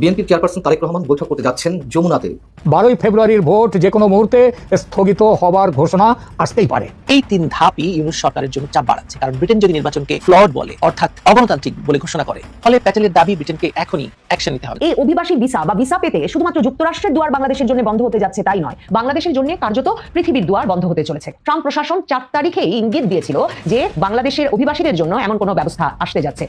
বিএনপির চেয়ারপারসন তারেক রহমান বৈঠক করতে যাচ্ছেন যমুনাতে। বারোই ফেব্রুয়ারির ভোট যে কোনো মুহূর্তে স্থগিত হবার ঘোষণা আসতেই পারে। এই তিন ধাপই ইউনুস সরকারের জন্য চাপ বাড়াচ্ছে কারণ ব্রিটেন যদি নির্বাচনকে ফ্লড বলে অর্থাৎ অগণতান্ত্রিক বলে ঘোষণা করে ফলে প্যাটেলের দাবি ব্রিটেনকে এখনই অ্যাকশন নিতে হবে। এই অভিবাসী ভিসা বা ভিসা পেতে শুধুমাত্র যুক্তরাষ্ট্রের দুয়ার বাংলাদেশের জন্য বন্ধ হতে যাচ্ছে তাই নয় বাংলাদেশের জন্য কার্যত পৃথিবীর দুয়ার বন্ধ হতে চলেছে। ট্রাম্প প্রশাসন চার তারিখেই ইঙ্গিত দিয়েছিল যে বাংলাদেশের অভিবাসীদের জন্য এমন কোনো ব্যবস্থা আসতে যাচ্ছে।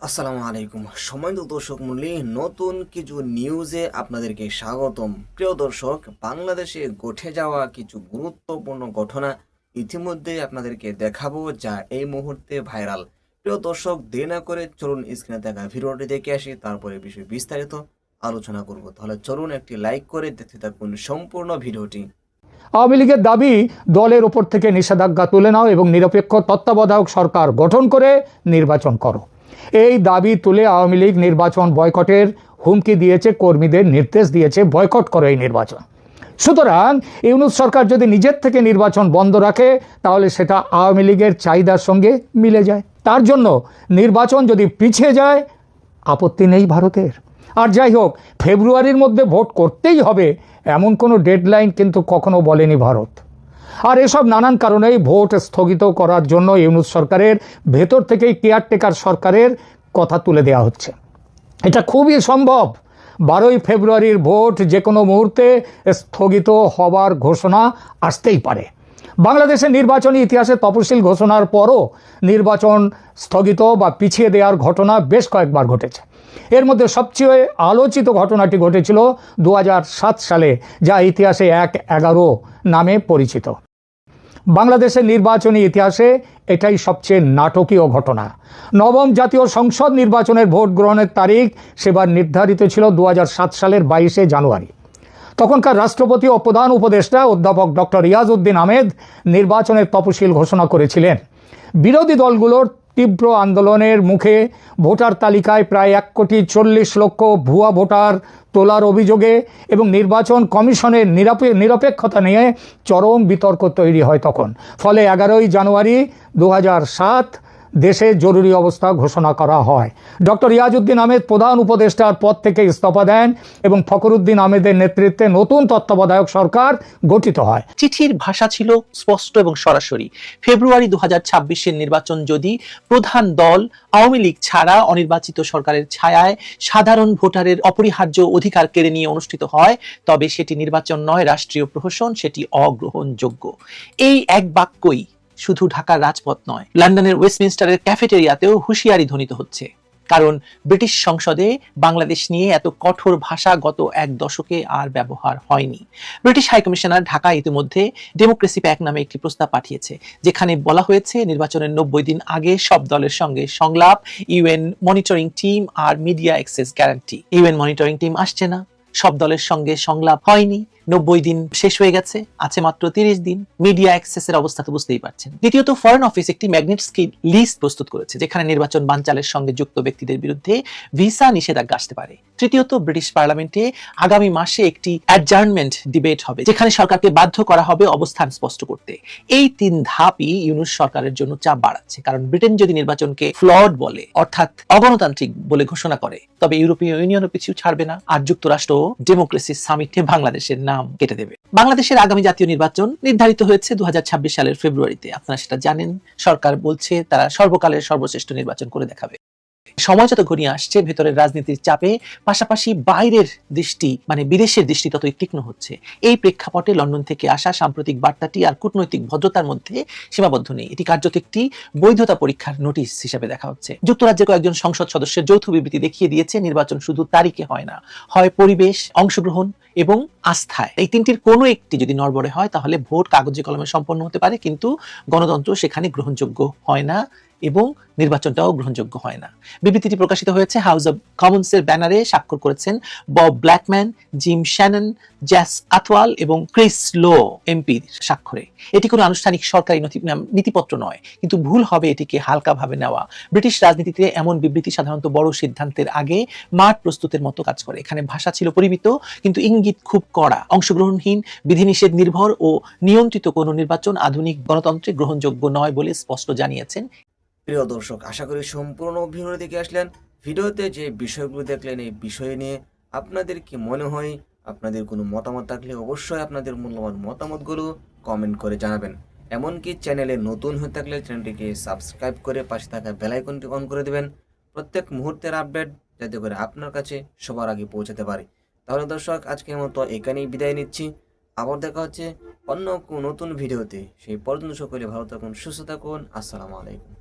আসসালামু আলাইকুম। সম্মানিত দর্শক মূল্যে নতুন কিছু নিউজে আপনাদেরকে স্বাগতম। প্রিয় দর্শক, বাংলাদেশে ঘটে যাওয়া কিছু গুরুত্বপূর্ণ ঘটনা ইতিমধ্যে আপনাদেরকে দেখাবো যা এই মুহূর্তে ভাইরাল। প্রিয় দর্শক, দেরি না করে চলুন স্ক্রিনে দেখা ভিডিওটি দেখে আসি, তারপরে বিষয়ে বিস্তারিত আলোচনা করব। তাহলে চলুন একটি লাইক করে দেখতে থাকুন সম্পূর্ণ ভিডিওটি। আওয়ামী লীগের দাবি, দলের ওপর থেকে নিষেধাজ্ঞা তুলে নাও এবং নিরপেক্ষ তত্ত্বাবধায়ক সরকার গঠন করে নির্বাচন করো। এই দাবি তুলে আওয়ামী লীগ নির্বাচন বয়কটের হুমকি দিয়েছে, কর্মীদের নির্দেশ দিয়েছে, বয়কট করো এই নির্বাচন। সুতরাং ইউনুস সরকার যদি নিজের থেকে নির্বাচন বন্ধ রাখে, তাহলে সেটা আওয়ামী লীগের চাহিদার সঙ্গে মিলে যায়। তার জন্য নির্বাচন যদি পিছিয়ে যায়, আপত্তি নেই ভারতের। আর যাই হোক, ফেব্রুয়ারির মধ্যে ভোট করতেই হবে, এমন কোনো ডেডলাইন কিন্তু কখনো বলেনি ভারত। আর এসব নানান কারণেই ভোট স্থগিত করার জন্য ইউনুস সরকারের ভেতর থেকেই কেয়ারটেকার সরকারের কথা তুলে দেওয়া হচ্ছে। এটা খুবই সম্ভব। বারোই ফেব্রুয়ারির ভোট যে কোনো মুহূর্তে স্থগিত হবার ঘোষণা আসতেই পারে। বাংলাদেশের নির্বাচনী ইতিহাসে তফসিল ঘোষণার পরও নির্বাচন স্থগিত বা পিছিয়ে দেওয়ার ঘটনা বেশ কয়েকবার ঘটেছে। এর মধ্যে সবচেয়ে আলোচিত ঘটনাটি ঘটেছিল দু হাজার সাত সালে, যা ইতিহাসে এক এগারো নামে পরিচিত। বাংলাদেশের নির্বাচনী ইতিহাসে এটাই সবচেয়ে নাটকীয় ঘটনা। নবম জাতীয় সংসদ নির্বাচনের ভোট গ্রহণের তারিখ সেবার নির্ধারিত ছিল দু হাজার সাত সালের বাইশে জানুয়ারি। তখনকার রাষ্ট্রপতি ও প্রধান উপদেষ্টা অধ্যাপক ডক্টর রিয়াজউদ্দিন আহমেদ নির্বাচনের তপশিল ঘোষণা করেছিলেন। বিরোধী দলগুলোর তীব্র আন্দোলনের মুখে ভোটার তালিকায় প্রায় এক কোটি চল্লিশ লক্ষ ভুয়া ভোটার তোলার অভিযোগে এবং নির্বাচন কমিশনের নিরপে, নিরপেক্ষতা নিয়ে চরম বিতর্ক তৈরি হয় তখন। ফলে এগারোই জানুয়ারি দু সাত দেশে জরুরি অবস্থা ঘোষণা করা হয়। ডক্টর ইয়াজউদ্দিন আহমেদ প্রধান উপদেষ্টার পদ থেকে ইস্তফা দেন এবং ফখরুদ্দিন আহমেদের নেতৃত্বে নতুন তত্ত্বাবধায়ক সরকার গঠিত হয়। চিঠির ভাষা ছিল স্পষ্ট এবং সরাসরি। ফেব্রুয়ারি দু হাজার নির্বাচন যদি প্রধান দল আওয়ামী লীগ ছাড়া অনির্বাচিত সরকারের ছায়ায় সাধারণ ভোটারের অপরিহার্য অধিকার কেড়ে নিয়ে অনুষ্ঠিত হয়, তবে সেটি নির্বাচন নয়, রাষ্ট্রীয় প্রহসন, সেটি অগ্রহণযোগ্য। এই এক বাক্যই শুধু ঢাকার রাজপথ নয়, লন্ডনের ওয়েস্টমিনস্টারের ক্যাফেটেরিয়াতেও হুঁশিয়ারি ধ্বনিত হচ্ছে। কারণ ব্রিটিশ সংসদে বাংলাদেশ নিয়ে এত কঠোর ভাষা গত এক দশকে আর ব্যবহার হয়নি। ব্রিটিশ হাইকমিশনার ঢাকা ইতিমধ্যে ডেমোক্রেসি প্যাক নামে একটি প্রস্তাব পাঠিয়েছে, যেখানে বলা হয়েছে নির্বাচনের নব্বই দিন আগে সব দলের সঙ্গে সংলাপ, ইউএন মনিটরিং টিম আর media access guarantee. UN monitoring team আসছে না। সব দলের সঙ্গে সংলাপ হয়নি। নব্বই দিন শেষ হয়ে গেছে, আছে মাত্র তিরিশ দিন। মিডিয়া অ্যাক্সেসের অবস্থা তো বুঝতেই পারছেন। দ্বিতীয়ত ফরেন অফিস একটি ম্যাগনেট ম্যাগনেটস্কি লিস্ট প্রস্তুত করেছে, যেখানে নির্বাচন বানচালের সঙ্গে যুক্ত ব্যক্তিদের বিরুদ্ধে ভিসা নিষেধাজ্ঞা আসতে পারে। তৃতীয়ত ব্রিটিশ পার্লামেন্টে আগামী মাসে একটি অ্যাডজার্নমেন্ট ডিবেট হবে, যেখানে সরকারকে বাধ্য করা হবে অবস্থান স্পষ্ট করতে। এই তিন ধাপই ইউনুস সরকারের জন্য চাপ বাড়াচ্ছে, কারণ ব্রিটেন যদি নির্বাচনকে ফ্লড বলে, অর্থাৎ অগণতান্ত্রিক বলে ঘোষণা করে, তবে ইউরোপীয় ইউনিয়নও পিছু ছাড়বে না, আর যুক্তরাষ্ট্র ডেমোক্রেসি সামিটে বাংলাদেশের নাম কেটে দেবে। বাংলাদেশের আগামী জাতীয় নির্বাচন নির্ধারিত হয়েছে দু হাজার ছাব্বিশ সালের ফেব্রুয়ারিতে। আপনারা সেটা জানেন। সরকার বলছে তারা সর্বকালের সর্বশ্রেষ্ঠ নির্বাচন করে দেখাবে। সময় যত ঘনিয়ে আসছে, ভেতরের রাজনীতির চাপে, পাশাপাশি বাইরের দৃষ্টি মানে বিদেশের দৃষ্টি ততই তীক্ষ্ণ হচ্ছে। এই প্রেক্ষাপটে লন্ডন থেকে আসা সাম্প্রতিক বার্তাটি আর কূটনৈতিক ভদ্রতার মধ্যে সীমাবদ্ধ নেই। এটি কার্যত একটি বৈধতা পরীক্ষার নোটিশ হিসেবে দেখা হচ্ছে। যুক্তরাজ্যের কয়েকজন সংসদ সদস্যের যৌথ বিবৃতি দেখিয়ে দিয়েছে, নির্বাচন শুধু তারিখে হয় না, হয় পরিবেশ, অংশগ্রহণ এবং আস্থায়। এই তিনটির কোনো একটি যদি নড়বড়ে হয়, তাহলে ভোট কাগজে কলমে সম্পন্ন হতে পারে, কিন্তু গণতন্ত্র সেখানে গ্রহণযোগ্য হয় না। এবং নির্বাচনটাও গ্রহণযোগ্য হয় না। বিবৃতিটি প্রকাশিত হয়েছে হাউস অব কমন্সের ব্যানারে স্বাক্ষর করেছেন Bob Blackman Jim Shannon Jas Athwal এবং ক্রিস লো এমপির স্বাক্ষরে। এটি কোনো আনুষ্ঠানিক সরকারি নীতিপত্র নয়, কিন্তু ভুল হবে এটিকে হালকাভাবে নেওয়া। ব্রিটিশ রাজনীতিতে এমন বিবৃতি সাধারণত বড় সিদ্ধান্তের আগে মাঠ প্রস্তুতের মতো কাজ করে। এখানে ভাষা ছিল পরিমিত, কিন্তু ইঙ্গিত খুব কড়া। অংশগ্রহণহীন, বিধিনিষেধ নির্ভর ও নিয়ন্ত্রিত কোনো নির্বাচন আধুনিক গণতন্ত্রে গ্রহণযোগ্য নয় বলে স্পষ্ট জানিয়েছেন প্রিয় দর্শক, আশা করি সম্পূর্ণ ভিডিও দেখে আসলেন। ভিডিওতে যে বিষয়গুলো দেখলেন, এই বিষয় নিয়ে আপনাদের কি মনে হয়, আপনাদের কোনো মতামত থাকলে অবশ্যই আপনাদের মূল্যবান মতামতগুলো কমেন্ট করে জানাবেন। এমনকি চ্যানেলে নতুন হয়ে থাকলে চ্যানেলটিকে সাবস্ক্রাইব করে পাশে থাকা বেলাইকনটি অন করে দেবেন। প্রত্যেক মুহূর্তের আপডেট যাতে করে আপনার কাছে সবার আগে পৌঁছাতে পারে। তাহলে দর্শক আজকের মতো এখানেই বিদায় নিচ্ছি। আবার দেখা হচ্ছে অন্য কোনো নতুন ভিডিওতে। সেই পর্যন্ত সকলে ভালো থাকুন, সুস্থ থাকুন। আসসালামু আলাইকুম।